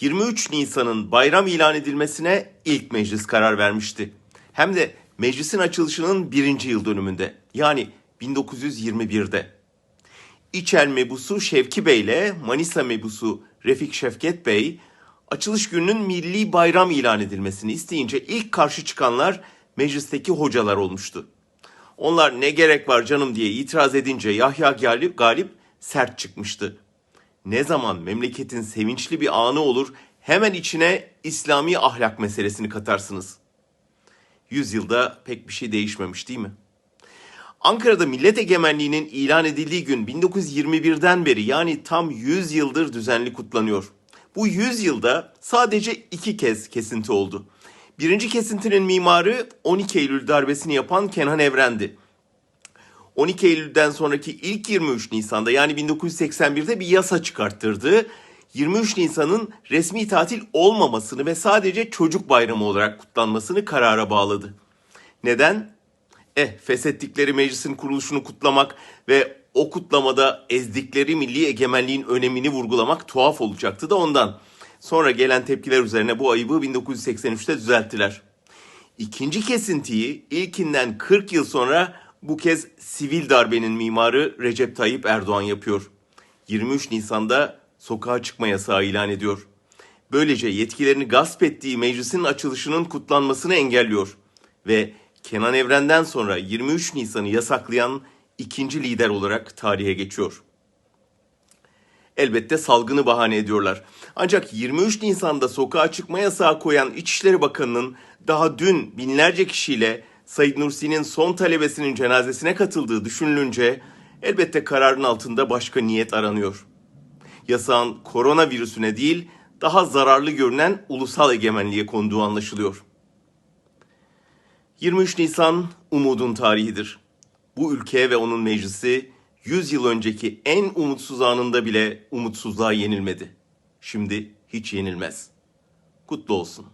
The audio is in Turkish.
23 Nisan'ın bayram ilan edilmesine ilk meclis karar vermişti. Hem de meclisin açılışının birinci yıl dönümünde yani 1921'de. İçel mebusu Şevki Bey ile Manisa mebusu Refik Şevket Bey açılış gününün milli bayram ilan edilmesini isteyince ilk karşı çıkanlar meclisteki hocalar olmuştu. Onlar ne gerek var canım diye itiraz edince Yahya Galip, Galip sert çıkmıştı. Ne zaman memleketin sevinçli bir anı olur hemen içine İslami ahlak meselesini katarsınız. Yüzyılda pek bir şey değişmemiş değil mi? Ankara'da millet egemenliğinin ilan edildiği gün 1921'den beri yani tam 100 yıldır düzenli kutlanıyor. Bu 100 yılda sadece iki kez kesinti oldu. Birinci kesintinin mimarı 12 Eylül darbesini yapan Kenan Evren'di. 12 Eylül'den sonraki ilk 23 Nisan'da yani 1981'de bir yasa çıkarttırdı. 23 Nisan'ın resmi tatil olmamasını ve sadece çocuk bayramı olarak kutlanmasını karara bağladı. Neden? Eh, feshettikleri meclisin kuruluşunu kutlamak ve o kutlamada ezdikleri milli egemenliğin önemini vurgulamak tuhaf olacaktı da ondan. Sonra gelen tepkiler üzerine bu ayıbı 1983'te düzelttiler. İkinci kesintiyi ilkinden 40 yıl sonra bu kez sivil darbenin mimarı Recep Tayyip Erdoğan yapıyor. 23 Nisan'da sokağa çıkma yasağı ilan ediyor. Böylece yetkilerini gasp ettiği meclisin açılışının kutlanmasını engelliyor ve Kenan Evren'den sonra 23 Nisan'ı yasaklayan ikinci lider olarak tarihe geçiyor. Elbette salgını bahane ediyorlar. Ancak 23 Nisan'da sokağa çıkma yasağı koyan İçişleri Bakanı'nın daha dün binlerce kişiyle Said Nursi'nin son talebesinin cenazesine katıldığı düşünülünce elbette kararın altında başka niyet aranıyor. Yasağın koronavirüsüne değil daha zararlı görünen ulusal egemenliğe konduğu anlaşılıyor. 23 Nisan umudun tarihidir. Bu ülke ve onun meclisi 100 yıl önceki en umutsuz anında bile umutsuzluğa yenilmedi. Şimdi hiç yenilmez. Kutlu olsun.